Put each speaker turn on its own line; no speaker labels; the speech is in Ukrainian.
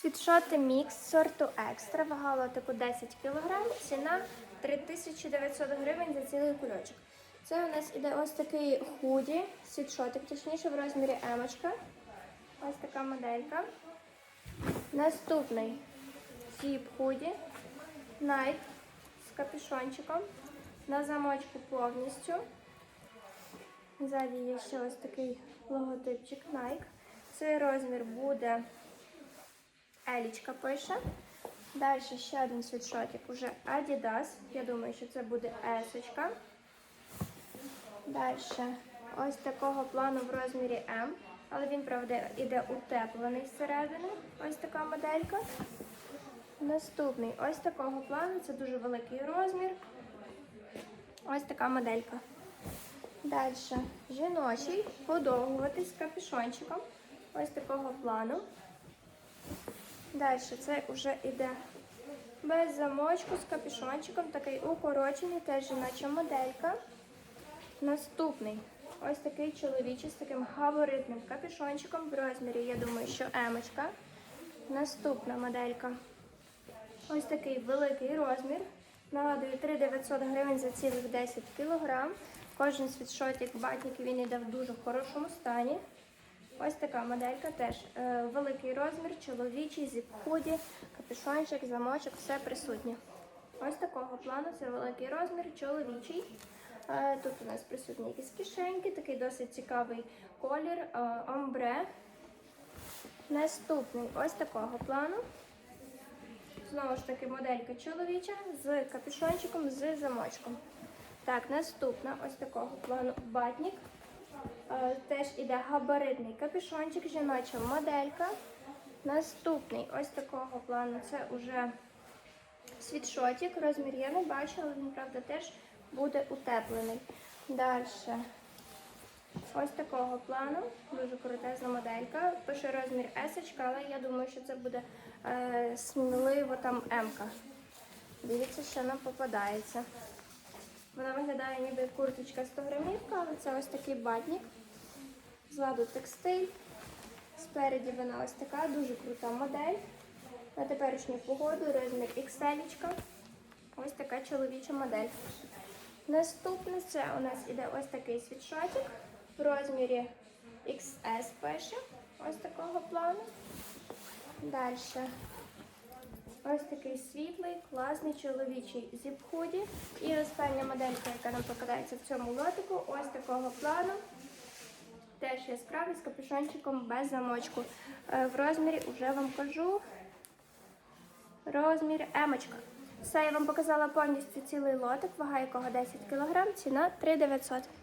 Світшоти мікс сорту екстра, вага лотику 10 кг, ціна 3900 гривень за цілий кульочок. Це у нас іде ось такий худі, світшотик, точніше в розмірі емочка. Ось така моделька. Наступний зіп худі, Nike з капюшончиком. На замочку повністю. Ззаді є ще ось такий логотипчик Nike. Цей розмір буде Елічка пише. Далі ще один світшотик уже Adidas. Я думаю, що це буде есочка. Далі ось такого плану в розмірі М. Але він, правда, іде утеплений зсередини. Ось така моделька. Наступний ось такого плану. Це дуже великий розмір. Ось така моделька. Далі жіночий, подовгуватий з капюшончиком. Ось такого плану. Далі це вже йде без замочку з капюшончиком, такий укорочений, теж жіноча моделька. Наступний ось такий чоловічий з таким габаритним капюшончиком в розмірі, я думаю, що емочка. Наступна моделька. Ось такий великий розмір. Нагадую, 3900 гривень за цілих 10 кг. Кожен світшотик, батник, він йде в дуже хорошому стані. Ось така моделька теж е, великий розмір, чоловічий, зіп-худі, капюшончик, замочок, все присутнє. Ось такого плану це великий розмір, чоловічий. Е, тут у нас присутні якісь кишеньки, такий досить цікавий колір, е, омбре. Наступний ось такого плану. Знову ж таки, моделька чоловіча з капюшончиком, з замочком. Так, наступна ось такого плану батник. Е, Теж іде габаритний капюшончик, жіноча моделька. Наступний ось такого плану це вже світшотик. Розмір я не бачу, але він, правда, теж буде утеплений. Далі. Ось такого плану, дуже крутезна моделька. Пише розмір S, але я думаю, що це буде е, сміливо там М. Дивіться, що нам попадається. Вона виглядає ніби курточка 100 грамівка, але це ось такий батник. Ззаду текстиль. Спереді вона ось така, дуже крута модель. На теперішню погоду розмір XL. Ось така чоловіча модель. Наступне це у нас іде ось такий світшотик в розмірі XS пише. Ось такого плану. Далі. Ось такий світлий, класний чоловічий зіп-худі. І остання моделька, яка нам попадається в цьому лотику, ось такого плану. Теж яскравий з капюшончиком без замочку. Е, В розмірі вже вам кажу. Розмір емочка. Все, я вам показала повністю цілий лотик, вага якого 10 кг, ціна 3900.